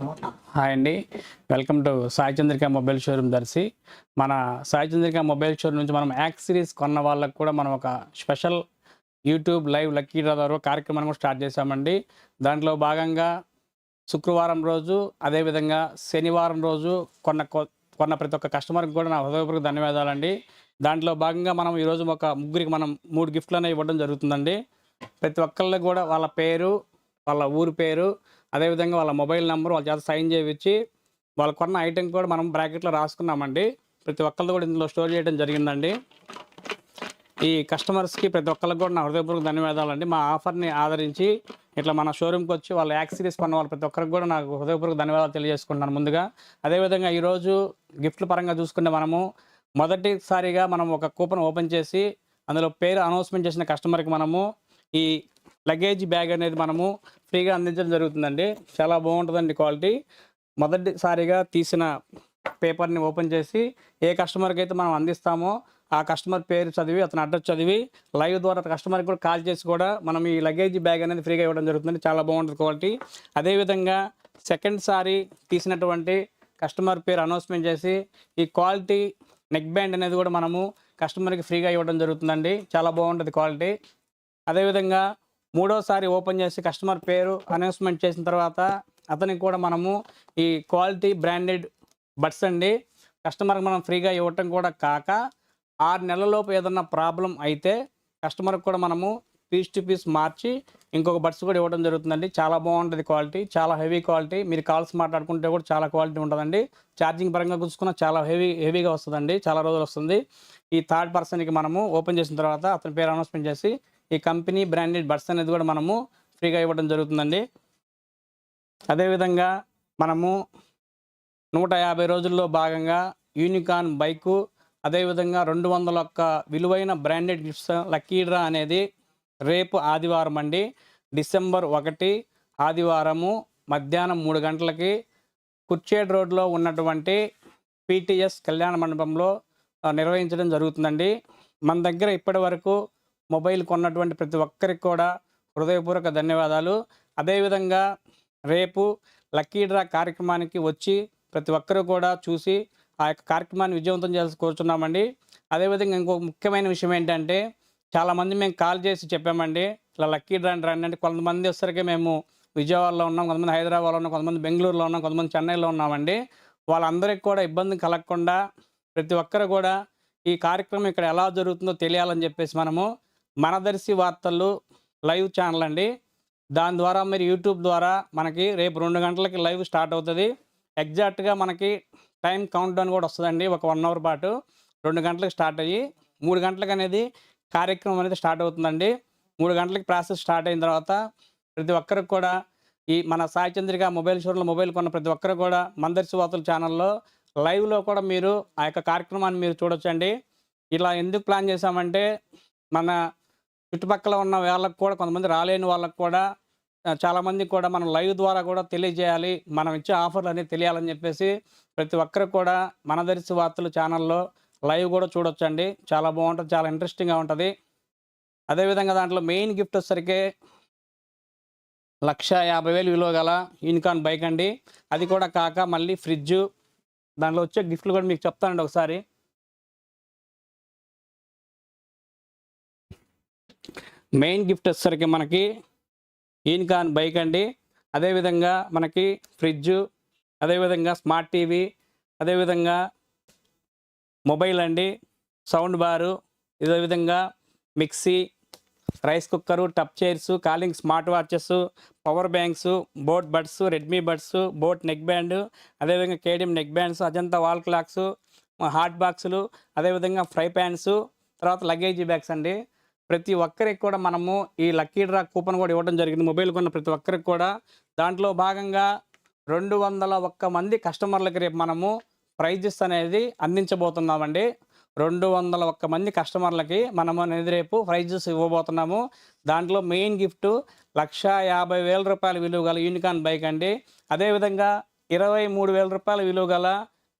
Hi అండి. Welcome to Sai Chandrika mobile showroom Darsi. మన Sai Chandrika mobile showroom నుంచి మనం యాక్స్ సిరీస్ కొన్న వాళ్ళకు కూడా మనం ఒక స్పెషల్ యూట్యూబ్ లైవ్ లక్కీ ద్వారా కార్యక్రమాన్ని కూడా స్టార్ట్ చేశామండి. దాంట్లో భాగంగా శుక్రవారం రోజు అదేవిధంగా శనివారం రోజు కొన్న కొ- కొన్న ప్రతి ఒక్క కస్టమర్కి కూడా నా హృదయపూర్వక ధన్యవాదాలండి. దాంట్లో భాగంగా మనం ఈరోజు ఒక ముగ్గురికి మనం మూడు గిఫ్ట్లు అనేవి ఇవ్వడం జరుగుతుందండి. ప్రతి ఒక్కళ్ళకి కూడా వాళ్ళ పేరు వాళ్ళ ఊరి పేరు అదేవిధంగా వాళ్ళ మొబైల్ నెంబర్ వాళ్ళ చేత సైన్ చేయించి వాళ్ళు కొన్న ఐటెం కూడా మనం బ్రాకెట్లో రాసుకున్నామండి. ప్రతి ఒక్కళ్ళు కూడా ఇందులో స్టోర్ చేయడం జరిగిందండి. ఈ కస్టమర్స్కి ప్రతి ఒక్కరికి కూడా నా హృదయపూర్వక ధన్యవాదాలు అండి మా ఆఫర్ని ఆదరించి ఇట్లా మన షోరూమ్కి వచ్చి వాళ్ళ యాక్సిరీస్ కొన్న వాళ్ళు ప్రతి ఒక్కరికి కూడా నాకు హృదయపూర్వక ధన్యవాదాలు తెలియజేసుకుంటున్నాను ముందుగా. అదేవిధంగా ఈరోజు గిఫ్ట్ల పరంగా చూసుకుంటే మనము మొదటిసారిగా మనం ఒక కూపన్ ఓపెన్ చేసి అందులో పేరు అనౌన్స్మెంట్ చేసిన కస్టమర్కి మనము ఈ లగేజ్ బ్యాగ్ అనేది మనము ఫ్రీగా అందించడం జరుగుతుందండి. చాలా బాగుంటుందండి క్వాలిటీ. మొదటిసారిగా తీసిన పేపర్ని ఓపెన్ చేసి ఏ కస్టమర్కి అయితే మనం అందిస్తామో ఆ కస్టమర్ పేరు చదివి అతని అడ్రస్ చదివి లైవ్ ద్వారా కస్టమర్కి కూడా కాల్ చేసి కూడా మనం ఈ లగేజ్ బ్యాగ్ అనేది ఫ్రీగా ఇవ్వడం జరుగుతుంది చాలా బాగుంటుంది క్వాలిటీ. అదేవిధంగా సెకండ్ సారి తీసినటువంటి కస్టమర్ పేరు అనౌన్స్మెంట్ చేసి ఈ క్వాలిటీ నెక్ బ్యాండ్ అనేది కూడా మనము కస్టమర్కి ఫ్రీగా ఇవ్వడం జరుగుతుందండి. చాలా బాగుంటుంది క్వాలిటీ. అదేవిధంగా మూడోసారి ఓపెన్ చేసి కస్టమర్ పేరు అనౌన్స్మెంట్ చేసిన తర్వాత అతనికి కూడా మనము ఈ క్వాలిటీ బ్రాండెడ్ బడ్స్ అండి. కస్టమర్కి మనం ఫ్రీగా ఇవ్వటం కూడా కాక ఆరు నెలలలోపు ఏదన్నా ప్రాబ్లం అయితే కస్టమర్కి కూడా మనము పీస్ టు పీస్ మార్చి ఇంకొక బడ్స్ కూడా ఇవ్వడం జరుగుతుందండి. చాలా బాగుంటుంది క్వాలిటీ చాలా హెవీ క్వాలిటీ. మీరు కాల్స్ మాట్లాడుకుంటే కూడా చాలా క్వాలిటీ ఉంటుందండి. ఛార్జింగ్ పరంగా చూసుకున్న చాలా హెవీ హెవీగా వస్తుందండి. చాలా రోజులు వస్తుంది. ఈ థర్డ్ పర్సన్కి మనము ఓపెన్ చేసిన తర్వాత అతని పేరు అనౌన్స్మెంట్ చేసి ఈ కంపెనీ బ్రాండెడ్ బడ్స్ అనేది కూడా మనము ఫ్రీగా ఇవ్వడం జరుగుతుందండి. అదేవిధంగా మనము నూట యాభై రోజుల్లో భాగంగా యూనికాన్ బైకు అదేవిధంగా రెండు వందల ఒక్క విలువైన బ్రాండెడ్ గిఫ్ట్స్ లక్కీడ్రా అనేది రేపు ఆదివారం అండి. డిసెంబర్ ఒకటి ఆదివారము మధ్యాహ్నం మూడు గంటలకి కుర్చేడ్ రోడ్లో ఉన్నటువంటి పీటీఎస్ కళ్యాణ మండపంలో నిర్వహించడం జరుగుతుందండి. మన దగ్గర ఇప్పటి వరకు మొబైల్ కొన్నటువంటి ప్రతి ఒక్కరికి కూడా హృదయపూర్వక ధన్యవాదాలు. అదేవిధంగా రేపు లక్కీ డ్రా కార్యక్రమానికి వచ్చి ప్రతి ఒక్కరూ కూడా చూసి ఆ యొక్క కార్యక్రమాన్ని విజయవంతం చేసి కోరుచున్నామండి. అదేవిధంగా ఇంకో ముఖ్యమైన విషయం ఏంటంటే చాలామంది మేము కాల్ చేసి చెప్పామండి ఇలా లక్కీ డ్రా రండి. అంటే కొంతమంది వచ్చరికి మేము విజయవాడలో ఉన్నాం కొంతమంది హైదరాబాద్లో ఉన్నాం కొంతమంది బెంగళూరులో ఉన్నాం కొంతమంది చెన్నైలో ఉన్నామండి. వాళ్ళందరికీ కూడా ఇబ్బంది కలగకుండా ప్రతి ఒక్కరు కూడా ఈ కార్యక్రమం ఇక్కడ ఎలా జరుగుతుందో తెలియాలని చెప్పేసి మనము మనదర్శి వార్తలు లైవ్ ఛానల్ అండి. దాని ద్వారా మీరు యూట్యూబ్ ద్వారా మనకి రేపు రెండు గంటలకి లైవ్ స్టార్ట్ అవుతుంది. ఎగ్జాక్ట్గా మనకి టైం కౌంట్ డౌన్ కూడా వస్తుందండి. ఒక వన్ అవర్ పాటు రెండు గంటలకు స్టార్ట్ అయ్యి మూడు గంటలకు అనేది కార్యక్రమం అనేది స్టార్ట్ అవుతుందండి. మూడు గంటలకి ప్రాసెస్ స్టార్ట్ అయిన తర్వాత ప్రతి ఒక్కరికి కూడా ఈ మన సాయి చంద్రిక మొబైల్ షోర్లో మొబైల్ కొన్న ప్రతి ఒక్కరు కూడా మందర్శి వార్తల ఛానల్లో లైవ్లో కూడా మీరు ఆ యొక్క కార్యక్రమాన్ని మీరు చూడొచ్చండి. ఇలా ఎందుకు ప్లాన్ చేశామంటే మన చుట్టుపక్కల ఉన్న వాళ్ళకు కూడా కొంతమంది రాలేని వాళ్ళకు కూడా చాలామంది కూడా మనం లైవ్ ద్వారా కూడా తెలియజేయాలి. మనం ఇచ్చే ఆఫర్లు అనేది తెలియాలని చెప్పేసి ప్రతి ఒక్కరు కూడా మనదర్శి వార్తలు ఛానల్లో లైవ్ కూడా చూడొచ్చండి. చాలా బాగుంటుంది చాలా ఇంట్రెస్టింగ్గా ఉంటుంది. అదేవిధంగా దాంట్లో మెయిన్ గిఫ్ట్ వచ్చేసరికి లక్ష యాభై వేలు విలువ గల యూనికాన్ బైక్ అండి. అది కూడా కాక మళ్ళీ ఫ్రిడ్జ్. దాంట్లో వచ్చే గిఫ్ట్లు కూడా మీకు చెప్తానండి ఒకసారి. మెయిన్ గిఫ్ట్ వచ్చేసరికి మనకి ఈన్కాన్ బైక్ అండి. అదేవిధంగా మనకి ఫ్రిడ్జ్ అదేవిధంగా స్మార్ట్ టీవీ అదేవిధంగా మొబైల్ అండి. సౌండ్ బారు ఇదే విధంగా మిక్సీ రైస్ కుక్కరు టప్ chairs calling smart watches power banks boat buds Redmi buds boat neck band అదేవిధంగా KDM neck bands Ajanta wall clocks hot బాక్సులు అదేవిధంగా ఫ్రై ప్యాన్స్ తర్వాత లగేజీ బ్యాగ్స్ అండి. ప్రతి ఒక్కరికి కూడా మనము ఈ లక్కీ డ్రా కూపన్ కూడా ఇవ్వడం జరిగింది. మొబైల్ కొన్న ప్రతి ఒక్కరికి కూడా. దాంట్లో భాగంగా రెండు వందల ఒక్క మంది కస్టమర్లకి రేపు మనము ప్రైజెస్ అనేది అందించబోతున్నామండి. రెండు వందల ఒక్క మంది కస్టమర్లకి మనము అనేది రేపు ప్రైజెస్ ఇవ్వబోతున్నాము. దాంట్లో మెయిన్ గిఫ్ట్ లక్ష యాభై వేల రూపాయల విలువ గల యూనికాన్ బైక్ అండి. అదేవిధంగా ఇరవై మూడు వేల రూపాయల విలువ గల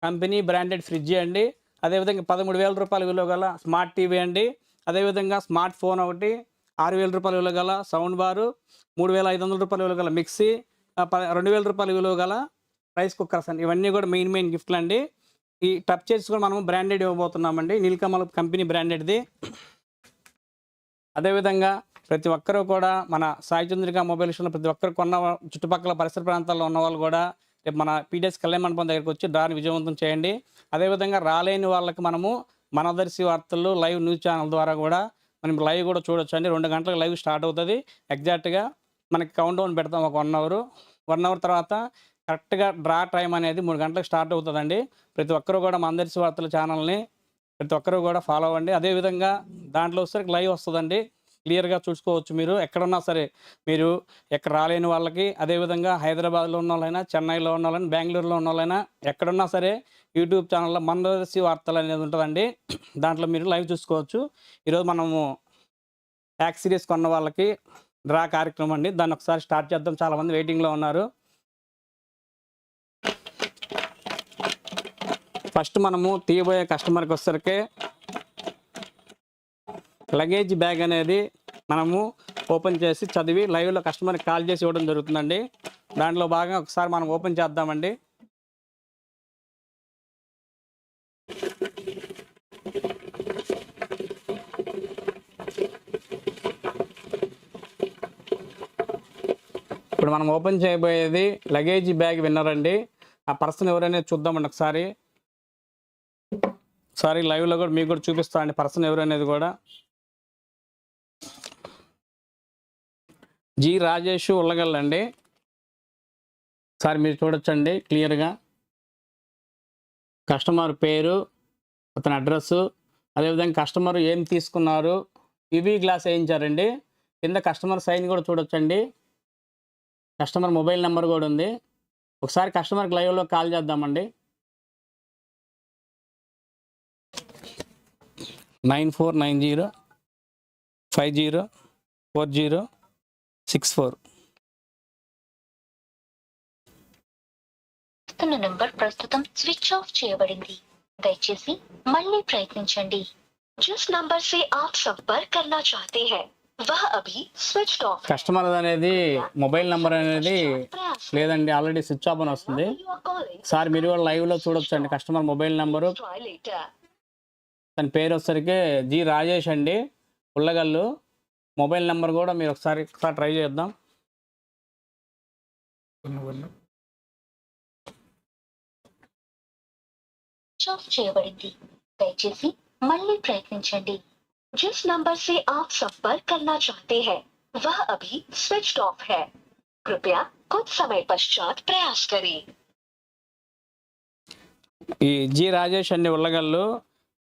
కంపెనీ బ్రాండెడ్ ఫ్రిడ్జ్ అండి. అదేవిధంగా పదమూడు వేల రూపాయల విలువ గల స్మార్ట్ టీవీ అండి. అదేవిధంగా స్మార్ట్ ఫోన్ ఒకటి ఆరు వేల రూపాయల విలువ గల సౌండ్ బారు మూడు వేల ఐదు వందల రూపాయల విలువ గల మిక్సీ రెండు వేల రూపాయల విలువ గల రైస్ కుక్కర్స్ అండి ఇవన్నీ కూడా మెయిన్ మెయిన్ గిఫ్ట్లు అండి. ఈ టచ్ చేసి కూడా మనం బ్రాండెడ్ ఇవ్వబోతున్నామండి. నీలకమల్ కంపెనీ బ్రాండెడ్ది. అదేవిధంగా ప్రతి ఒక్కరూ కూడా మన సాయి చంద్రిక మొబైల్ షోలో ప్రతి ఒక్కరు కొన్న చుట్టుపక్కల పరిసర ప్రాంతాల్లో ఉన్న వాళ్ళు కూడా రేపు మన పీడిఎస్ కళ్యాణ మండపం దగ్గరికి వచ్చి దాన్ని విజయవంతం చేయండి. అదేవిధంగా రాలేని వాళ్ళకి మనము మనదర్శి వార్తలు లైవ్ న్యూస్ ఛానల్ ద్వారా కూడా మనం లైవ్ కూడా చూడొచ్చు అండి రెండు గంటలకు లైవ్ స్టార్ట్ అవుతుంది. ఎగ్జాక్ట్గా మనకి కౌంట్ డౌన్ పెడతాం ఒక వన్ అవర్. వన్ అవర్ తర్వాత కరెక్ట్గా డ్రా టైం అనేది మూడు గంటలకు స్టార్ట్ అవుతుందండి. ప్రతి ఒక్కరూ కూడా మనదర్శి వార్తల ఛానల్ని ప్రతి ఒక్కరూ కూడా ఫాలో అవ్వండి. అదేవిధంగా దాంట్లో వచ్చేసరికి లైవ్ వస్తుందండి. క్లియర్గా చూసుకోవచ్చు మీరు. ఎక్కడున్నా సరే మీరు ఎక్కడ రాలేని వాళ్ళకి అదేవిధంగా హైదరాబాద్లో ఉన్న వాళ్ళైనా చెన్నైలో ఉన్న వాళ్ళైనా బెంగళూరులో ఉన్న వాళ్ళైనా ఎక్కడున్నా సరే యూట్యూబ్ ఛానల్లో మందర్శి వార్తలు అనేది ఉంటుందండి. దాంట్లో మీరు లైవ్ చూసుకోవచ్చు. ఈరోజు మనము ట్యాక్స్ సిరీస్ కొన్న వాళ్ళకి డ్రా కార్యక్రమం అండి. దాన్ని ఒకసారి స్టార్ట్ చేద్దాం. చాలామంది వెయిటింగ్లో ఉన్నారు. ఫస్ట్ మనము తీయబోయే కస్టమర్కి వచ్చేసరికి లగేజ్ బ్యాగ్ అనేది మనము ఓపెన్ చేసి చదివి లైవ్లో కస్టమర్కి కాల్ చేసి ఇవ్వడం జరుగుతుందండి. దాంట్లో భాగంగా ఒకసారి మనం ఓపెన్ చేద్దామండి. ఇప్పుడు మనం ఓపెన్ చేయబోయేది లగేజ్ బ్యాగ్ విన్నర్ అండి. ఆ పర్సన్ ఎవరైనా చూద్దామండి ఒకసారి. ఒకసారి లైవ్లో కూడా మీకు కూడా చూపిస్తా అండి పర్సన్ ఎవరనేది కూడా. జి రాజేష్ ఉల్లగల్లండి ఒకసారి మీరు చూడొచ్చండి క్లియర్గా కస్టమర్ పేరు అతని అడ్రస్సు అదేవిధంగా కస్టమర్ ఏం తీసుకున్నారు ఇవి గ్లాస్ వేయించారండి. కింద కస్టమర్ సైన్ కూడా చూడొచ్చండి. కస్టమర్ మొబైల్ నెంబర్ కూడా ఉంది ఒకసారి కస్టమర్కి లైవ్లో కాల్ చేద్దామండి nine four nine zero five zero four zero six four వస్తున్న నంబర్ ప్రస్తుతం స్విచ్ ఆఫ్ చేయబడింది దయచేసి మళ్ళీ ప్రయత్నించండి जिस नंबर से आप संपर्क करना चाहते हैं కస్టమర్ అనేది మొబైల్ నెంబర్ అనేది లేదండి ఆల్రెడీ స్విచ్ ఆఫ్ అని వస్తుంది. సార్ మీరు కూడా లైవ్లో చూడొచ్చు అండి కస్టమర్ మొబైల్ నెంబరు. తన పేరు వచ్చరికి జి రాజేష్ అండి ఉల్లగల్లు మొబైల్ నెంబర్ కూడా మీరు ఒకసారి ఒకసారి ట్రై చేద్దాం. చేయబడింది. దయచేసి మళ్ళీ ప్రయత్నించండి. जिस नंबर से आप संपर्क करना चाहते हैं वह अभी स्विच ऑफ है कृपया कुछ समय पश्चात प्रयास करें ఈ జి రాజేష్ అండి ఉల్లగల్లు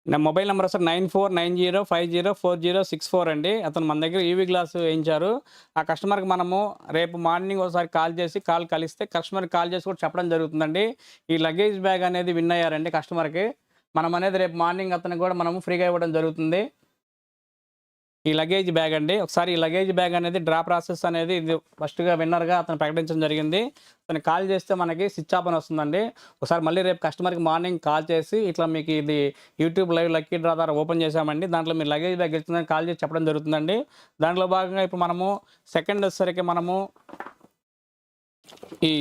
నా మొబైల్ నెంబర్ వస్తే nine four nine zero five zero four zero six four అండి అతను మన దగ్గర ఈవీ గ్లాస్ వేయించారు ఆ కస్టమర్కి మనము రేపు మార్నింగ్ ఒకసారి కాల్ చేసి కాల్ కలిస్తే కస్టమర్కి కాల్ చేసి కూడా చెప్పడం జరుగుతుందండి ఈ లగేజ్ బ్యాగ్ అనేది విన్ అయ్యారండి కస్టమర్కి మనం అనేది రేపు మార్నింగ్ అతనికి కూడా మనము ఫ్రీగా ఇవ్వడం జరుగుతుంది ఈ లగేజ్ బ్యాగ్ అండి. ఒకసారి ఈ లగేజ్ బ్యాగ్ అనేది డ్రా ప్రాసెస్ అనేది ఇది ఫస్ట్గా విన్నర్గా అతను ప్రకటించడం జరిగింది. అతను కాల్ చేస్తే మనకి స్విచ్ ఆఫ్ అని వస్తుందండి. ఒకసారి మళ్ళీ రేపు కస్టమర్కి మార్నింగ్ కాల్ చేసి ఇట్లా మీకు ఇది యూట్యూబ్ లైవ్ లక్కీ డ్రా ద్వారా ఓపెన్ చేశామండి. దాంట్లో మీరు లగేజ్ బ్యాగ్ ఇచ్చిందని కాల్ చేసి చెప్పడం జరుగుతుందండి. దాంట్లో భాగంగా ఇప్పుడు మనము సెకండ్ వచ్చేసరికి మనము ఈ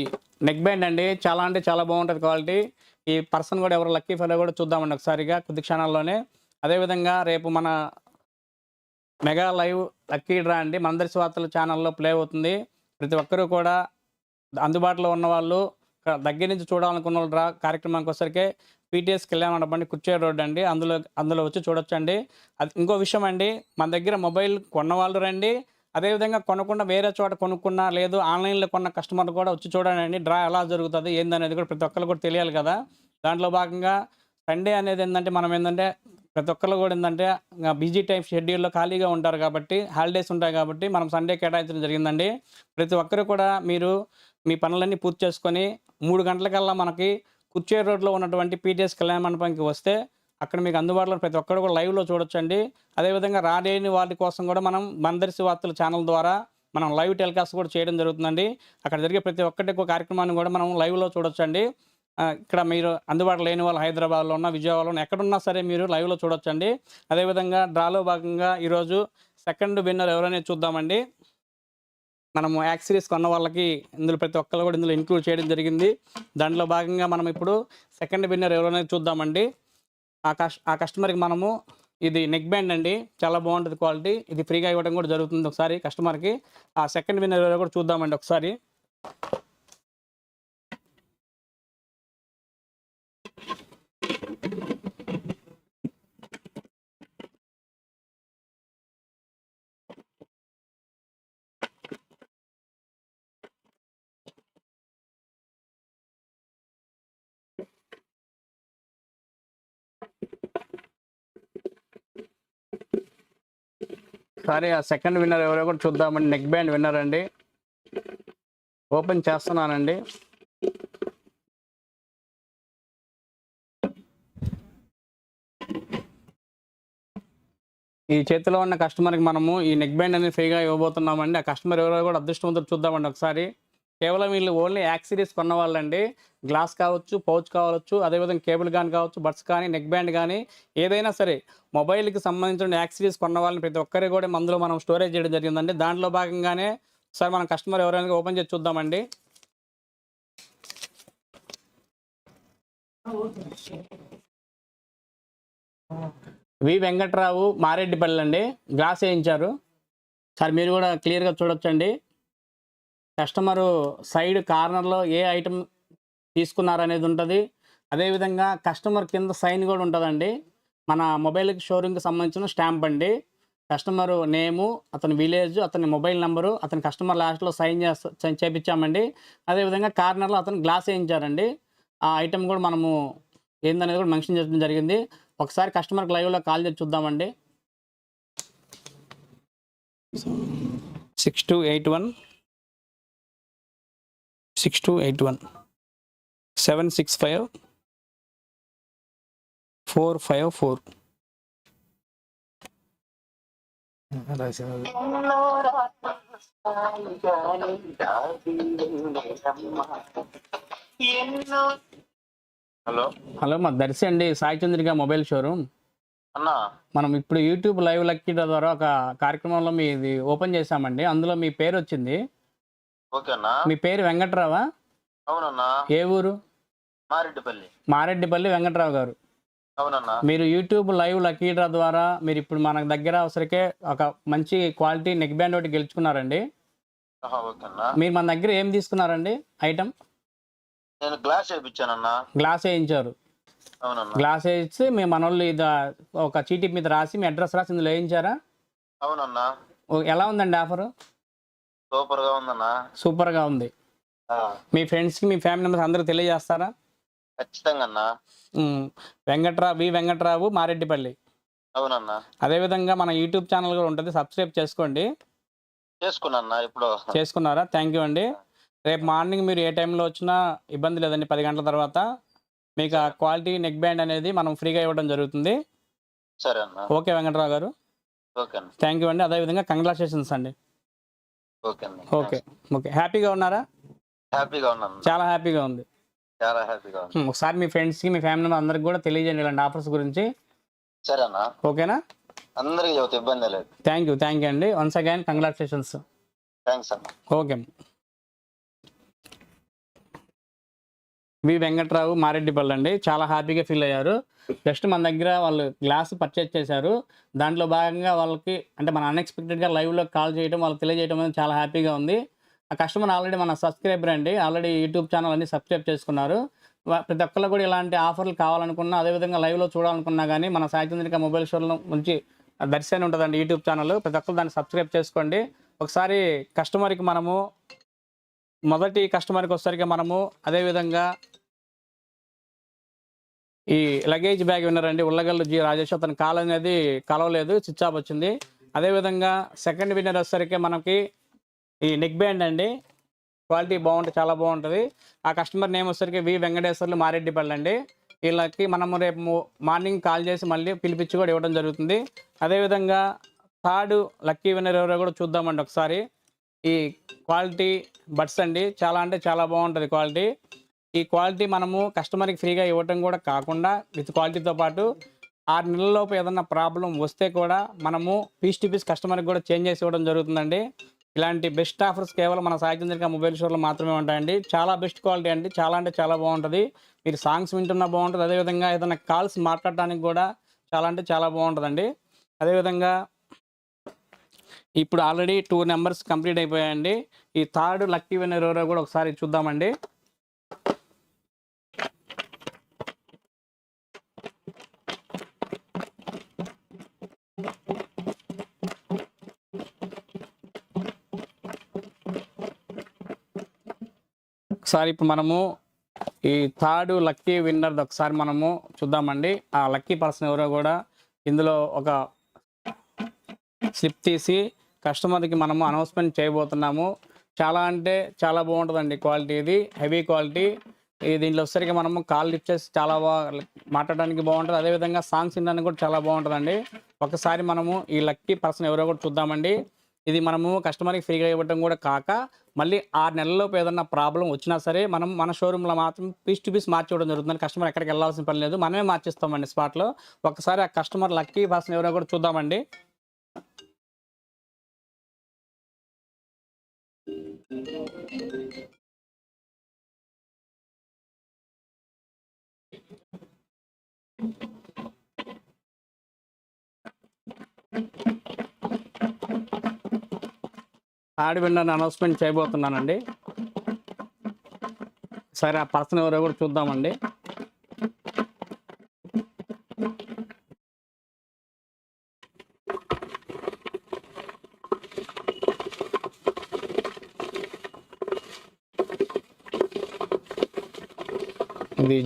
నెక్ బ్యాండ్ అండి. చాలా అంటే చాలా బాగుంటుంది క్వాలిటీ ఈ పర్సన్ కూడా ఎవరు లక్కీ ఫెలో కూడా చూద్దామండి ఒకసారిగా. కొద్ది క్షణాల్లోనే. అదేవిధంగా రేపు మన మెగా లైవ్ లక్కీ డ్రా అండి. మందరి వార్తల ఛానల్లో ప్లే అవుతుంది. ప్రతి ఒక్కరూ కూడా అందుబాటులో ఉన్న వాళ్ళు దగ్గర నుంచి చూడాలనుకున్న వాళ్ళు డ్రా కార్యక్రమానికి వచ్చరికే పీటీఎస్ కళ్యాణ మండపండి కుర్చే రోడ్ అండి. అందులో అందులో వచ్చి చూడొచ్చండి. అది ఇంకో విషయం అండి. మన దగ్గర మొబైల్ కొన్నవాళ్ళు రండి. అదేవిధంగా కొనకుండా వేరే చోట కొనుక్కున్నా లేదు ఆన్లైన్లో కొన్న కస్టమర్ కూడా వచ్చి చూడండి డ్రా ఎలా జరుగుతుంది ఏందనేది కూడా ప్రతి ఒక్కరు కూడా తెలియాలి కదా. దాంట్లో భాగంగా సండే అనేది ఏంటంటే మనం ఏంటంటే ప్రతి ఒక్కరు కూడా ఏంటంటే బిజీ టైం షెడ్యూల్లో ఖాళీగా ఉంటారు కాబట్టి హాలిడేస్ ఉంటాయి కాబట్టి మనం సండే కేటాయించడం జరిగిందండి. ప్రతి ఒక్కరు కూడా మీరు మీ పనులన్నీ పూర్తి చేసుకొని మూడు గంటలకల్లా మనకి కుర్చే రోడ్లో ఉన్నటువంటి పీటీఎస్ కళ్యాణ మండపానికి వస్తే అక్కడ మీకు అందుబాటులో ప్రతి ఒక్కరు కూడా లైవ్లో చూడొచ్చండి. అదేవిధంగా రాలేని వారి కోసం కూడా మనం మందరిసి వార్తల ఛానల్ ద్వారా మనం లైవ్ టెలికాస్ట్ కూడా చేయడం జరుగుతుందండి. అక్కడ జరిగే ప్రతి ఒక్కటి ఒక కార్యక్రమాన్ని కూడా మనం లైవ్లో చూడొచ్చండి. ఇక్కడ మీరు అందుబాటులో లేని వాళ్ళు హైదరాబాద్లో ఉన్న విజయవాడలో ఉన్న ఎక్కడున్నా సరే మీరు లైవ్లో చూడొచ్చండి. అదేవిధంగా డ్రాలో భాగంగా ఈరోజు సెకండ్ విన్నర్ ఎవరైనా చూద్దామండి. మనము యాక్సిరీస్ కొన్న వాళ్ళకి ఇందులో ప్రతి ఒక్కరు కూడా ఇందులో ఇంక్లూడ్ చేయడం జరిగింది. దాంట్లో భాగంగా మనం ఇప్పుడు సెకండ్ విన్నర్ ఎవరైనా చూద్దామండి. ఆ కష్ ఆ కస్టమర్కి మనము ఇది నెక్ బ్యాండ్ అండి. చాలా బాగుంటుంది క్వాలిటీ. ఇది ఫ్రీగా ఇవ్వడం కూడా జరుగుతుంది ఒకసారి కస్టమర్కి. ఆ సెకండ్ విన్నర్ ఎవరో కూడా చూద్దామండి ఒకసారి. సరే ఆ సెకండ్ విన్నర్ ఎవరో కూడా చూద్దామండి. నెక్ బ్యాండ్ విన్నర్ అండి. ఓపెన్ చేస్తున్నానండి. ఈ చేతిలో ఉన్న కస్టమర్కి మనము ఈ నెక్ బ్యాండ్ అనేది ఫ్రీగా ఇవ్వబోతున్నామండి. ఆ కస్టమర్ ఎవరో కూడా అదృష్టవంతులు చూద్దామండి ఒకసారి. కేవలం వీళ్ళు ఓన్లీ యాక్సిరీస్ కొన్న వాళ్ళండి గ్లాస్ కావచ్చు పౌచ్ కావచ్చు అదేవిధంగా కేబుల్ కానీ కావచ్చు బడ్స్ కానీ నెక్ బ్యాండ్ కానీ ఏదైనా సరే మొబైల్కి సంబంధించిన యాక్సిరీస్ కొన్న వాళ్ళని ప్రతి ఒక్కరికి కూడా మందులో మనం స్టోరేజ్ చేయడం జరిగిందండి. దాంట్లో భాగంగానే సార్ మనం కస్టమర్ ఎవరైనా ఓపెన్ చేసి చూద్దామండి. వి వెంకట్రావు మారెడ్డిపల్లి అండి. గ్లాస్ వేయించారు. సార్ మీరు కూడా క్లియర్గా చూడొచ్చండి. కస్టమరు సైడ్ కార్నర్లో ఏ ఐటమ్ తీసుకున్నారనేది ఉంటుంది. అదేవిధంగా కస్టమర్ కింద సైన్ కూడా ఉంటుందండి. మన మొబైల్కి షోరూమ్కి సంబంధించిన స్టాంప్ అండి. కస్టమర్ నేము అతని విలేజ్ అతని మొబైల్ నెంబరు అతని కస్టమర్ లాస్ట్లో సైన్ చేస్తా చేపించామండి అదేవిధంగా కార్నర్లో అతను గ్లాస్ వేయించారండి. ఆ ఐటెం కూడా మనము ఏందనేది కూడా మెన్షన్ చేయడం జరిగింది. ఒకసారి కస్టమర్కి లైవ్లో కాల్ చేసి చూద్దామండి. Six two eight one six two eight one seven six five four five four hello. Hello మా దర్శి అండి సాయి చంద్రిక మొబైల్ షోరూమ్. అన్నా. మనం ఇప్పుడు యూట్యూబ్ లైవ్ లక్కీ ద్వారా ఒక కార్యక్రమంలో మీది ఓపెన్ చేశామండి. అందులో మీ పేరు వచ్చింది. ఓకే అన్నా మీ పేరు వెంకట్రావా? అవునన్నా. ఏ ఊరు? మారెడ్డిపల్లి. మారెడ్డిపల్లి వెంకట్రావు గారు. అవునన్నా. మీరు యూట్యూబ్ లైవ్ లక్కీ డ్రా ద్వారా మీరు ఇప్పుడు మన దగ్గర అవసరకే ఒక మంచి క్వాలిటీ నెక్ బ్యాండ్ ఒకటి గెలుచుకున్నారండి. మీరు మన దగ్గర ఏం తీసుకున్నారండి ఐటమ్? నేను గ్లాస్ వేయించానన్నా. గ్లాస్ వేయించారు. అవునన్నా. గ్లాస్ వేసి మీ మనోళ్ళు ఇది ఒక చీటీ మీద రాసి మీ అడ్రస్ రాసి ఇందులో వేయించారా? అవునన్నా. ఎలా ఉందండి ఆఫర్? సూపర్గా ఉందన్నా. సూపర్గా ఉంది. ఆ, మీ ఫ్రెండ్స్కి మీ ఫ్యామిలీ మెంబర్స్ అందరికి తెలియజేస్తారా? ఖచ్చితంగా అన్నా వెంకట్రావు వి వెంకట్రావు మారెడ్డిపల్లి. అవునన్నా. అదేవిధంగా మన యూట్యూబ్ ఛానల్ కూడా ఉంటుంది. సబ్స్క్రైబ్ చేసుకోండి. చేసుకున్నా ఇప్పుడు. చేసుకున్నారా? థ్యాంక్ యూ అండి. రేపు మార్నింగ్ మీరు ఏ టైంలో వచ్చినా ఇబ్బంది లేదండి. పది గంటల తర్వాత మీకు ఆ క్వాలిటీ నెక్ బ్యాండ్ అనేది మనం ఫ్రీగా ఇవ్వడం జరుగుతుంది. సరే అన్నా. ఓకే వెంకట్రావు గారు. ఓకే థ్యాంక్ యూ అండి. అదేవిధంగా కంగ్రాచులేషన్స్ అండి. Okay okay. ఓకే. హ్యాపీగా ఉన్నారా? హ్యాపీగా ఉన్నాను చాలా హ్యాపీగా ఉంది. చాలా హ్యాపీగా ఉంది. ఒకసారి మీ ఫ్రెండ్స్కి మీ ఫ్యామిలీ అందరికి కూడా తెలియజేయండి ఇలాంటి ఆఫర్స్ గురించి. సరే అన్నా. ఓకేనా? అందరికి ఇబ్బంది లేదు. Thank you. థ్యాంక్ యూ అండి. Once again congratulations. థ్యాంక్స్ అన్న. ఓకే. వి వెంకట్రావు మారెడ్డిపల్లి అండి. చాలా హ్యాపీగా ఫీల్ అయ్యారు. జస్ట్ మన దగ్గర వాళ్ళు గ్లాస్ పర్చేజ్ చేశారు. దాంట్లో భాగంగా వాళ్ళకి అంటే మన అన్ఎక్స్పెక్టెడ్గా లైవ్లో కాల్ చేయడం వాళ్ళకి తెలియజేయడం అనేది చాలా హ్యాపీగా ఉంది. ఆ కస్టమర్ ఆల్రెడీ మన సబ్స్క్రైబర్ అండి. ఆల్రెడీ యూట్యూబ్ ఛానల్ అన్ని సబ్స్క్రైబ్ చేసుకున్నారు. ప్రతి ఒక్కళ్ళు కూడా ఇలాంటి ఆఫర్లు కావాలనుకున్నా అదేవిధంగా లైవ్లో చూడాలనుకున్నా కానీ మన సాయిచంద్రిక మొబైల్ షోలో నుంచి దర్శనం ఉంటుందండి యూట్యూబ్ ఛానల్. ప్రతి ఒక్కరు దాన్ని సబ్స్క్రైబ్ చేసుకోండి. ఒకసారి కస్టమర్కి మనము మొదటి కస్టమర్కి వచ్చేసరికి మనము అదేవిధంగా ఈ లగేజ్ బ్యాగ్ విన్నారండి? ఉల్లగల్లు జి రాజేష్ అతని కాల్ అనేది కలవలేదు చిచ్చాప్ వచ్చింది. అదేవిధంగా సెకండ్ విన్నర్ వచ్చేసరికి మనకి ఈ నెక్ బ్యాండ్ అండి. క్వాలిటీ బాగుంటుంది చాలా బాగుంటుంది. ఆ కస్టమర్ నేమ్ వచ్చేసరికి వి వెంకటేశ్వర్లు మారెడ్డిపల్లి అండి. వీళ్ళకి మనము రేపు మార్నింగ్ కాల్ చేసి మళ్ళీ పిలిపించి కూడా ఇవ్వడం జరుగుతుంది. అదేవిధంగా థర్డ్ లక్కీ విన్నర్ ఎవరో కూడా చూద్దామండి ఒకసారి. ఈ క్వాలిటీ బడ్స్ అండి చాలా అంటే చాలా బాగుంటుంది క్వాలిటీ. ఈ క్వాలిటీ మనము కస్టమర్కి ఫ్రీగా ఇవ్వటం కూడా కాకుండా విత్ క్వాలిటీతో పాటు ఆరు నెలలలోపు ఏదన్నా ప్రాబ్లం వస్తే కూడా మనము పీస్ టు పీస్ కస్టమర్కి కూడా చేంజ్ చేసి ఇవ్వడం జరుగుతుందండి. ఇలాంటి బెస్ట్ ఆఫర్స్ కేవలం మన సాహిత్యం జరిగిన మొబైల్ స్టోర్లో మాత్రమే ఉంటాయండి. చాలా బెస్ట్ క్వాలిటీ అండి చాలా అంటే చాలా బాగుంటుంది. మీరు సాంగ్స్ వింటున్నా బాగుంటుంది. అదేవిధంగా ఏదైనా కాల్స్ మాట్లాడడానికి కూడా చాలా అంటే చాలా బాగుంటుందండి. అదేవిధంగా ఇప్పుడు ఆల్రెడీ టూ నెంబర్స్ కంప్లీట్ అయిపోయాయండి. ఈ థర్డ్ లక్కీ విన్నర్ ఎవరో కూడా ఒకసారి చూద్దామండి. ఒకసారి ఇప్పుడు మనము ఈ థర్డ్ లక్కీ విన్నర్ ఒకసారి మనము చూద్దామండి. ఆ లక్కీ పర్సన్ ఎవరో కూడా ఇందులో ఒక స్లిప్ తీసి కస్టమర్కి మనము అనౌన్స్మెంట్ చేయబోతున్నాము. చాలా అంటే చాలా బాగుంటుందండి క్వాలిటీ ఇది. Heavy quality. దీంట్లో వచ్చేసరికి మనము కాల్ లిఫ్ట్ చేసి చాలా బాగా మాట్లాడడానికి బాగుంటుంది. అదేవిధంగా సాంగ్స్ వినడానికి కూడా చాలా బాగుంటుందండి. ఒకసారి మనము ఈ లక్కీ పర్సన్ ఎవరో కూడా చూద్దామండి. ఇది మనము కస్టమర్కి ఫ్రీగా ఇవ్వడం కూడా కాక మళ్ళీ ఆరు నెలల్లోపు ఏదన్నా ప్రాబ్లం వచ్చినా సరే మనం మన షోరూంలో మాత్రం పీస్ టు పీస్ మార్చివ్వడం జరుగుతుంది కస్టమర్ ఎక్కడికి వెళ్ళాల్సిన పని లేదు. మనమే మార్చిస్తామండి స్పాట్లో. ఒకసారి ఆ కస్టమర్ లక్కీ పర్సన్ ఎవరో కూడా చూద్దామండి. ఆడి విన్నర్ అనౌన్స్మెంట్ చేయబోతున్నానండి. సరే ఆ పర్సన్ ఎవరో కూడా చూద్దామండి.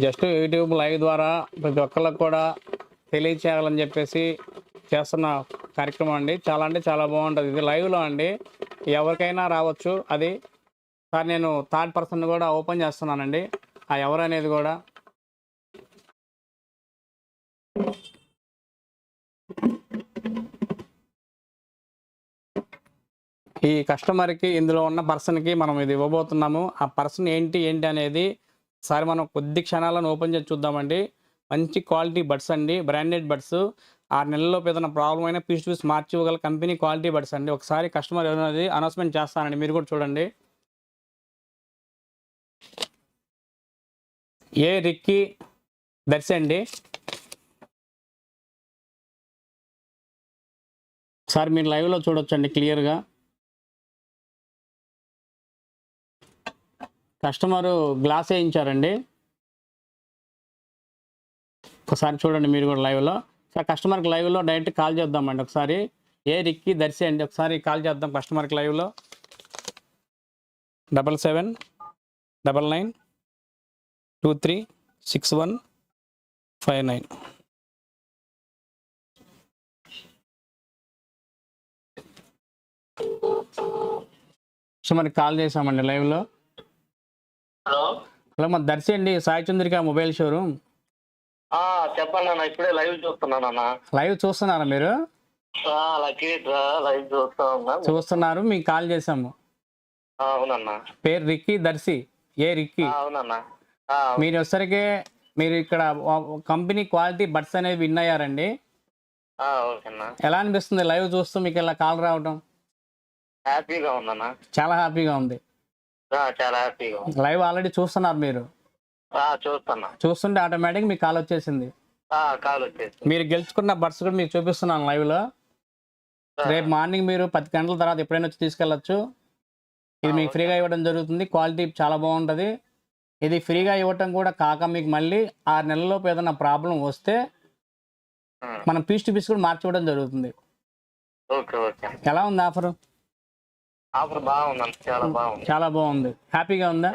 జస్ట్ యూట్యూబ్ లైవ్ ద్వారా ప్రతి ఒక్కరికి కూడా తెలియచేయాలని చెప్పేసి చేస్తున్న కార్యక్రమం అండి. చాలా అంటే చాలా బాగుంటుంది. ఇది లైవ్లో అండి. ఎవరికైనా రావచ్చు. అది సార్ నేను థర్డ్ పర్సన్ కూడా ఓపెన్ చేస్తున్నానండి. ఆ ఎవరు అనేది కూడా ఈ కస్టమర్కి ఇందులో ఉన్న పర్సన్కి మనం ఇది ఇవ్వబోతున్నాము. ఆ పర్సన్ ఏంటి ఏంటి అనేది సార్ మనం కొద్ది క్షణాలను ఓపెన్ చేసి చూద్దామండి. మంచి క్వాలిటీ బడ్స్ అండి. Branded buds. ఆరు నెలల్లోపు ఏదైనా ప్రాబ్లం అయినా పీస్ పీస్ మార్చి ఇవ్వగల కంపెనీ క్వాలిటీ బడ్స్ అండి. ఒకసారి కస్టమర్ ఏదైనా అనౌన్స్మెంట్ చేస్తానండి. మీరు కూడా చూడండి. ఏ రిక్కి దర్శి అండి? సార్ మీరు లైవ్లో చూడొచ్చండి క్లియర్గా. కస్టమరు గ్లాస్ వేయించారండి. ఒకసారి చూడండి మీరు కూడా లైవ్లో సార్ కస్టమర్కి లైవ్లో డైరెక్ట్ కాల్ చేద్దామండి ఒకసారి. ఏ రిక్కి దర్శి అండి ఒకసారి కాల్ చేద్దాం కస్టమర్కి లైవ్లో double seven double nine two three six one five nine. కస్టమర్కి కాల్ చేసామండి లైవ్లో హలో. హలో మా దర్శి అండి సాయి చంద్రిక మొబైల్ షోరూమ్. చెప్పండి అన్న ఇప్పుడే లైవ్ చూస్తున్నాను అన్న. లైవ్ చూస్తున్నారా మీరు? లక్కీ లైవ్ చూస్తా ఉన్నా. చూస్తున్నారు మీకు కాల్ చేసాము అవునన్నా. పేరు రిక్కీ దర్శి. ఏ రిక్కీ? అవునన్నా. మీరు వచ్చరికి మీరు ఇక్కడ కంపెనీ క్వాలిటీ బడ్స్ అనేవి విన్ అయ్యారండి. ఎలా అనిపిస్తుంది లైవ్ చూస్తూ మీకు ఇలా కాల్ రావడం హ్యాపీగా ఉందన్నా. చాలా హ్యాపీగా ఉంది. చాలా హ్యాపీగా లైవ్ ఆల్రెడీ చూస్తున్నారు మీరు? చూస్తున్నా. చూస్తుంటే ఆటోమేటిక్ మీకు కాల్ వచ్చేసింది. కాల్ మీరు గెలుచుకున్న బడ్స్ కూడా మీకు చూపిస్తున్నాను లైవ్లో రేపు మార్నింగ్ మీరు పది గంటల తర్వాత ఎప్పుడైనా వచ్చి తీసుకెళ్ళచ్చు. ఇది మీకు ఫ్రీగా ఇవ్వడం జరుగుతుంది. క్వాలిటీ చాలా బాగుంటుంది. ఇది ఫ్రీగా ఇవ్వటం కూడా కాక మీకు మళ్ళీ ఆరు నెలల్లోపు ఏదైనా ప్రాబ్లం వస్తే మనం పీస్ టు పీస్ కూడా మార్చివ్వడం జరుగుతుంది. Okay okay. ఎలా ఉంది ఆఫర్ ఆఫర్ బాగుందన్న చాలా బాగుంది. చాలా బాగుంది. హ్యాపీగా ఉందా?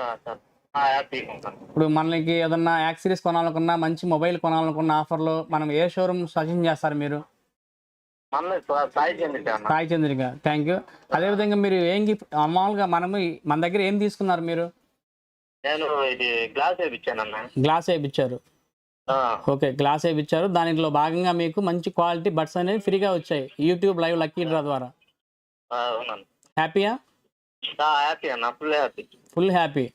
ఇప్పుడు మనకి ఏదన్నా యాక్సరీస్ కొనాలనుకున్నా మంచి మొబైల్ కొనాలనుకున్న ఆఫర్లో మనం ఏ షోరూమ్ సజెషన్ చేస్తారు మీరు? సాయి చంద్రిక థ్యాంక్ యూ అదేవిధంగా మీరు ఏం గిఫ్ట్ మామూలుగా మనము మన దగ్గర ఏం తీసుకున్నారు మీరు? నేను ఇది గ్లాస్ గ్లాస్ వేయించారు ఓకే గ్లాస్ వేయించారు దానిలో భాగంగా మీకు మంచి క్వాలిటీ బడ్స్ అనేవి ఫ్రీగా వచ్చాయి. యూట్యూబ్ లైవ్ లక్కీ డ్రా ద్వారా. హ్యాపీయా? హ్యాపీ అన్న ఫుల్ హ్యాపీ. Full happy.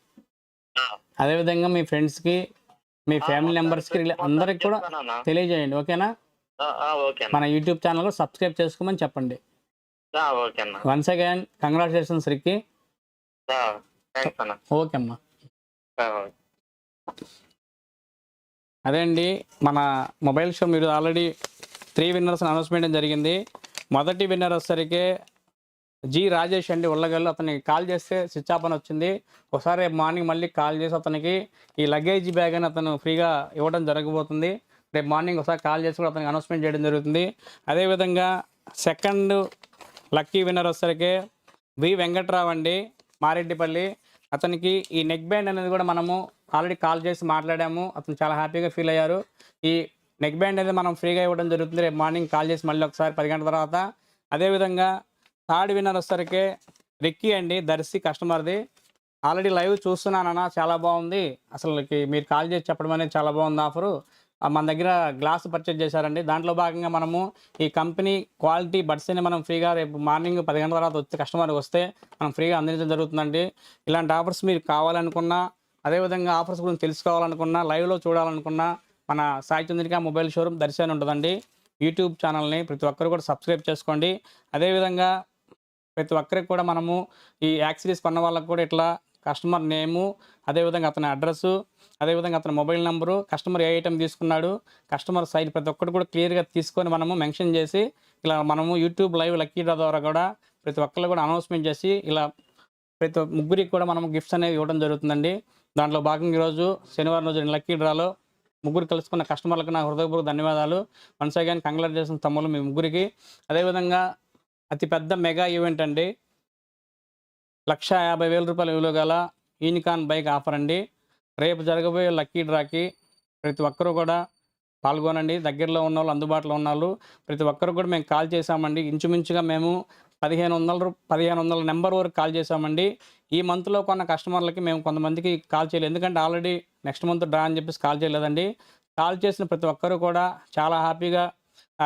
అదేవిధంగా మీ ఫ్రెండ్స్కి మీ ఫ్యామిలీ మెంబర్స్కి అందరికి కూడా. తెలియజేయండి ఓకేనా? మన యూట్యూబ్ ఛానల్ సబ్స్క్రైబ్ చేసుకోమని చెప్పండి. Once again congratulations Ricky. Okay అమ్మా. అదే అండి మన మొబైల్ షో మీరు ఆల్రెడీ త్రీ విన్నర్స్ అనౌన్స్మెంట్ జరిగింది. మొదటి విన్నర్ వచ్చేసరికి జి రాజేష్ అండి ఉల్లగల్లు. అతనికి కాల్ చేస్తే స్విచ్ ఆఫ్ అని వచ్చింది. ఒకసారి రేపు మార్నింగ్ మళ్ళీ కాల్ చేసి అతనికి ఈ లగేజ్ బ్యాగ్ అని అతను ఫ్రీగా ఇవ్వడం జరగబోతుంది. రేపు మార్నింగ్ ఒకసారి కాల్ చేసి కూడా అతనికి అనౌన్స్మెంట్ చేయడం జరుగుతుంది. అదేవిధంగా సెకండ్ లక్కీ విన్నర్ వచ్చరికి వి వెంకట్రావు అండి మారెడ్డిపల్లి అతనికి ఈ నెక్ బ్యాండ్ అనేది కూడా మనము ఆల్రెడీ కాల్ చేసి మాట్లాడాము. అతను చాలా హ్యాపీగా ఫీల్ అయ్యారు. ఈ నెక్ బ్యాండ్ అనేది మనం ఫ్రీగా ఇవ్వడం జరుగుతుంది. రేపు మార్నింగ్ కాల్ చేసి మళ్ళీ ఒకసారి పది గంటల తర్వాత. అదేవిధంగా థర్డ్ విన్నర్ వచ్చేసరికి రిక్కీ అండి దర్శి కస్టమర్ది. ఆల్రెడీ లైవ్ చూస్తున్నానన్నా చాలా బాగుంది. అసలు మీరు కాల్ చేసి చెప్పడం అనేది చాలా బాగుంది ఆఫరు. మన దగ్గర గ్లాస్ పర్చేజ్ చేశారండి. దాంట్లో భాగంగా మనము ఈ కంపెనీ క్వాలిటీ బడ్స్ని మనం ఫ్రీగా రేపు మార్నింగ్ పది గంటల తర్వాత వచ్చి కస్టమర్కి వస్తే మనం ఫ్రీగా అందించడం జరుగుతుందండి. ఇలాంటి ఆఫర్స్ మీరు కావాలనుకున్నా అదేవిధంగా ఆఫర్స్ గురించి తెలుసుకోవాలనుకున్నా లైవ్లో చూడాలనుకున్నా మన సాయి చంద్రిక మొబైల్ షోరూమ్ దర్శనం ఉంటుందండి. యూట్యూబ్ ఛానల్ని ప్రతి ఒక్కరు కూడా సబ్స్క్రైబ్ చేసుకోండి. అదేవిధంగా ప్రతి ఒక్కరికి కూడా మనము ఈ యాక్సిరీస్ కొన్న వాళ్ళకు కూడా ఇట్లా కస్టమర్ నేము అదేవిధంగా అతని అడ్రస్సు అదేవిధంగా అతని మొబైల్ నెంబరు కస్టమర్ ఏ ఐటమ్ తీసుకున్నాడు కస్టమర్ సైడ్ ప్రతి ఒక్కటి కూడా క్లియర్గా తీసుకొని మనము మెన్షన్ చేసి ఇలా మనము యూట్యూబ్ లైవ్ లక్కీ డ్రా ద్వారా కూడా ప్రతి ఒక్కళ్ళు కూడా అనౌన్స్మెంట్ చేసి ఇలా ప్రతి ముగ్గురికి కూడా మనం గిఫ్ట్స్ అనేవి ఇవ్వడం జరుగుతుందండి. దాంట్లో భాగంగా ఈరోజు శనివారం రోజు లక్కీ డ్రాలో ముగ్గురు కలుసుకున్న కస్టమర్లకు నా హృదయపూర్వక ధన్యవాదాలు. వన్స్ అగైన్ కంగ్రాచులేషన్ తమ్ముళ్ళు మీ ముగ్గురికి. అదేవిధంగా అతిపెద్ద మెగా ఈవెంట్ అండి. లక్ష యాభై వేల రూపాయల విలువ గల యూనికాన్ బైక్ ఆఫర్ అండి. రేపు జరగబోయే లక్కీ డ్రాకి ప్రతి ఒక్కరూ కూడా పాల్గొనండి. దగ్గరలో ఉన్న వాళ్ళు అందుబాటులో ఉన్న వాళ్ళు ప్రతి ఒక్కరు కూడా మేము కాల్ చేసామండి ఇంచుమించుగా మేము పదిహేను వందల పదిహేను వందల నెంబర్ వరకు కాల్ చేసామండి ఈ మంత్లో కొన్న కస్టమర్లకి మేము కొంతమందికి కాల్ చేయలేదు. ఎందుకంటే ఆల్రెడీ నెక్స్ట్ మంత్ డ్రా అని చెప్పేసి కాల్ చేయలేదండి. కాల్ చేసిన ప్రతి ఒక్కరు కూడా చాలా హ్యాపీగా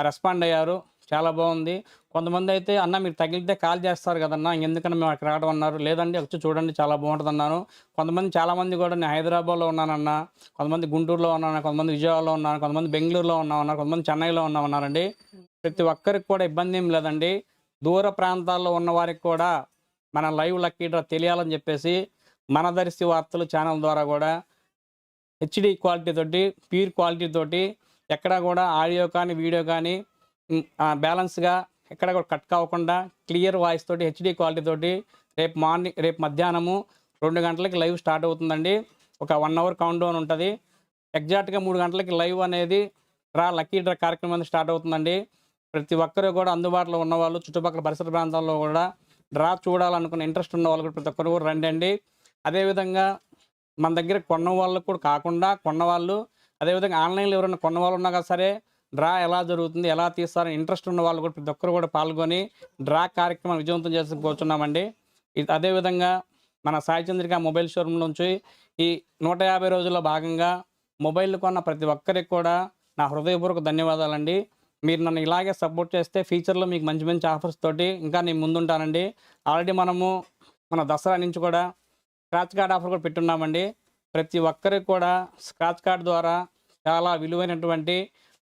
రెస్పాండ్ అయ్యారు. చాలా బాగుంది. కొంతమంది అయితే అన్న మీరు తగిలితే కాల్ చేస్తారు కదన్నా ఎందుకన్నా మేము అక్కడ రావడం అన్నారు. లేదండి వచ్చి చూడండి చాలా బాగుంటుంది అన్నాను కొంతమంది చాలామంది కూడా నేను హైదరాబాద్లో ఉన్నానన్న కొంతమంది గుంటూరులో ఉన్నాను కొంతమంది విజయవాడలో ఉన్నాను కొంతమంది బెంగళూరులో ఉన్నామన్నారు కొంతమంది చెన్నైలో ఉన్నామన్నారండి ప్రతి ఒక్కరికి కూడా ఇబ్బంది ఏం లేదండి. దూర ప్రాంతాల్లో ఉన్న వారికి కూడా మన లైవ్ లక్కీ డ్రా తెలియాలని చెప్పేసి మన దర్శి వార్తలు ఛానల్ ద్వారా కూడా హెచ్డి క్వాలిటీ తోటి ప్యూర్ క్వాలిటీ తోటి ఎక్కడా కూడా ఆడియో కానీ వీడియో కానీ బ్యాలెన్స్గా ఎక్కడ కూడా కట్ కాకుండా క్లియర్ వాయిస్ తోటి హెచ్డి క్వాలిటీ తోటి రేపు మార్నింగ్ రేపు మధ్యాహ్నము రెండు గంటలకి లైవ్ స్టార్ట్ అవుతుందండి. ఒక వన్ అవర్ కౌంట్ డౌన్ ఉంటుంది. ఎగ్జాక్ట్గా మూడు గంటలకి లైవ్ అనేది డ్రా లక్కీ డ్రా కార్యక్రమం స్టార్ట్ అవుతుందండి. ప్రతి ఒక్కరు కూడా అందుబాటులో ఉన్న వాళ్ళు చుట్టుపక్కల పరిసర ప్రాంతాల్లో కూడా డ్రా చూడాలనుకున్న ఇంట్రెస్ట్ ఉన్న వాళ్ళు కూడా ప్రతి ఒక్కరు కూడా రండి అండి. అదేవిధంగా మన దగ్గర కొన్న వాళ్ళు కూడా కాకుండా కొన్న వాళ్ళు అదేవిధంగా ఆన్లైన్లో ఎవరైనా కొన్న వాళ్ళు ఉన్నా సరే డ్రా ఎలా జరుగుతుంది ఎలా తీస్తారని ఇంట్రెస్ట్ ఉన్న వాళ్ళు కూడా ప్రతి ఒక్కరు కూడా పాల్గొని డ్రా కార్యక్రమం విజయవంతం చేసి అదేవిధంగా మన సాయి చంద్రిక మొబైల్ షోరూమ్ నుంచి ఈ నూట యాభై రోజుల్లో భాగంగా మొబైల్ కొన్న ప్రతి ఒక్కరికి కూడా నా హృదయపూర్వక ధన్యవాదాలండి. మీరు నన్ను ఇలాగే సపోర్ట్ చేస్తే ఫ్యూచర్లో మీకు మంచి మంచి ఆఫర్స్ తోటి ఇంకా నేను ముందుంటానండి. ఆల్రెడీ మనము మన దసరా నుంచి కూడా స్క్రాచ్ కార్డ్ ఆఫర్ కూడా పెట్టున్నామండి. ప్రతి ఒక్కరికి కూడా స్క్రాచ్ కార్డ్ ద్వారా చాలా విలువైనటువంటి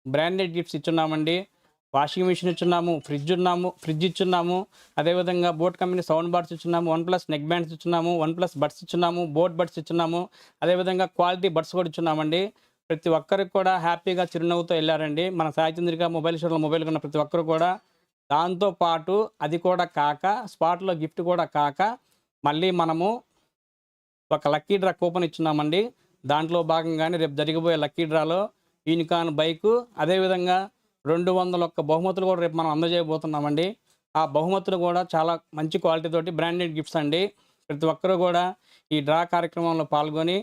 బ్రాండెడ్ గిఫ్ట్స్ ఇచ్చున్నామండి. వాషింగ్ మిషన్ ఇచ్చున్నాము ఫ్రిడ్జ్ ఉన్నాము ఫ్రిడ్జ్ ఇచ్చున్నాము. అదేవిధంగా బోట్ కంపెనీ సౌండ్ బార్డ్స్ ఇచ్చున్నాము వన్ ప్లస్ నెక్ బ్యాండ్స్ ఇచ్చున్నాము వన్ ప్లస్ బడ్స్ ఇచ్చున్నాము బోట్ బడ్స్ ఇచ్చున్నాము. అదేవిధంగా క్వాలిటీ బడ్స్ కూడా ఇచ్చున్నామండి. ప్రతి ఒక్కరికి కూడా హ్యాపీగా చిరునవ్వుతో వెళ్ళారండి. మన సాయి మొబైల్ షోలో మొబైల్ కొన్న ప్రతి ఒక్కరు కూడా దాంతో పాటు అది కూడా కాక స్పాట్లో గిఫ్ట్ కూడా కాక మళ్ళీ మనము ఒక లక్కీ డ్రా కూపన్ ఇచ్చున్నామండి. దాంట్లో భాగంగానే రేపు జరిగిపోయే లక్కీ డ్రాలో యూనికాన్ బైకు. అదేవిధంగా రెండు వందల ఒక్క బహుమతులు కూడా రేపు మనం అందజేయబోతున్నామండి. ఆ బహుమతులు కూడా చాలా మంచి క్వాలిటీతోటి బ్రాండెడ్ గిఫ్ట్స్ అండి. ప్రతి ఒక్కరూ కూడా ఈ డ్రా కార్యక్రమంలో పాల్గొని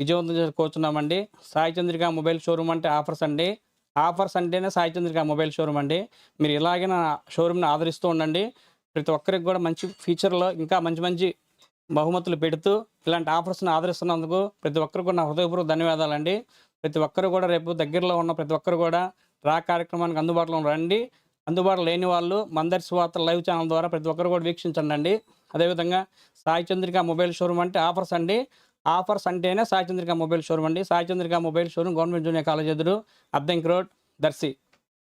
విజయవంతం చేసుకోవచ్చున్నామండి. సాయి చంద్రిక మొబైల్ షోరూమ్ అంటే ఆఫర్స్ అండి. ఆఫర్స్ అంటేనే సాయి చంద్రిక మొబైల్ షోరూమ్ అండి. మీరు ఇలాగే నా షోరూమ్ని ఆదరిస్తూ ఉండండి. ప్రతి ఒక్కరికి కూడా మంచి ఫీచర్లో ఇంకా మంచి మంచి బహుమతులు పెడుతూ ఇలాంటి ఆఫర్స్ని ఆదరిస్తున్నందుకు ప్రతి ఒక్కరికి కూడా నా హృదయపూర్వక ధన్యవాదాలండి. ప్రతి ఒక్కరు కూడా రేపు దగ్గరలో ఉన్న ప్రతి ఒక్కరు కూడా రా కార్యక్రమానికి అందుబాటులో రండి అందుబాటులో లేని వాళ్ళు మందర్సి వార్త లైవ్ ఛానల్ ద్వారా ప్రతి ఒక్కరు కూడా వీక్షించండి అండి అదేవిధంగా సాయి చంద్రిక మొబైల్ షోరూమ్ అంటే ఆఫర్స్ అండి. ఆఫర్స్ అంటేనే సాయి చంద్రిక మొబైల్ షోరూమ్ అండి. Sai Chandrika mobile showroom government junior college ఎదురు అద్దంకి రోడ్ దర్శి.